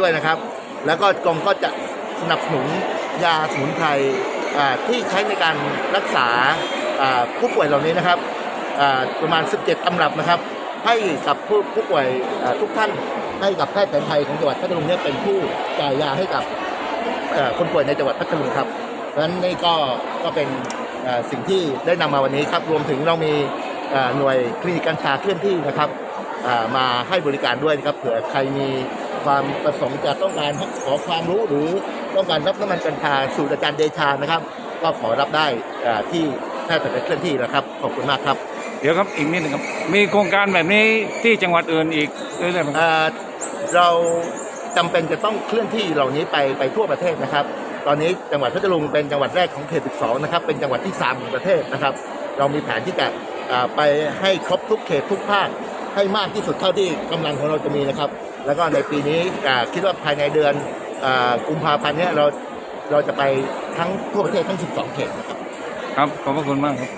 ด้วยนะครับ แล้วก็กรมก็จะสนับสนุนยาสมุนไพรที่ใช้ในการรักษาผู้ป่วยเหล่านี้นะครับประมาณ 17 ตำรับนะครับ ให้กับผู้ผู้ป่วยทุกท่านให้กับแพทย์แผนไทยของจังหวัดพัทลุงเนี่ยเป็นผู้จ่ายยาให้กับคนป่วยในจังหวัดพัทลุงครับเพราะฉะนั้นนี่ก็ก็เป็นสิ่งที่ได้นำมาวันนี้ครับ รวมถึงเรามีหน่วยคลินิกกัญชาเคลื่อนที่นะครับมาให้บริการด้วยนะครับเผื่อใครมี ความประสงค์จะต้องการขอความรู้หรือต้องการรับน้ำมันกัญชาสูตรอาจารย์เดชานะครับ ก็ขอรับได้อ่าที่แพทย์แผนเคลื่อนที่นะครับ ขอบคุณมากครับ เดี๋ยวครับอีกนิดหนึงครับ มีโครงการแบบนี้ที่จังหวัดอื่นอีกเรื่อยๆไหมครับอ่าเราจำเป็นจะต้องเคลื่อนที่เหล่านี้ไปไปทั่วประเทศนะครับ ตอนนี้จังหวัดพัทลุงเป็นจังหวัดแรกของเขต 12 นะครับ เป็นจังหวัดที่ 3 ของประเทศนะครับ เรามีแผนที่จะอ่าไปให้ครบทุกเขตทุกภาค ให้มากที่สุดเท่าที่กำลังของเราจะมีนะครับ แล้วก็ในปีนี้คิดว่าภายในเดือนกุมภาพันธ์นี้เราเราจะไปทั้งทั่วประเทศทั้ง 12 เขตนะครับ ครับขอบพระคุณมากครับ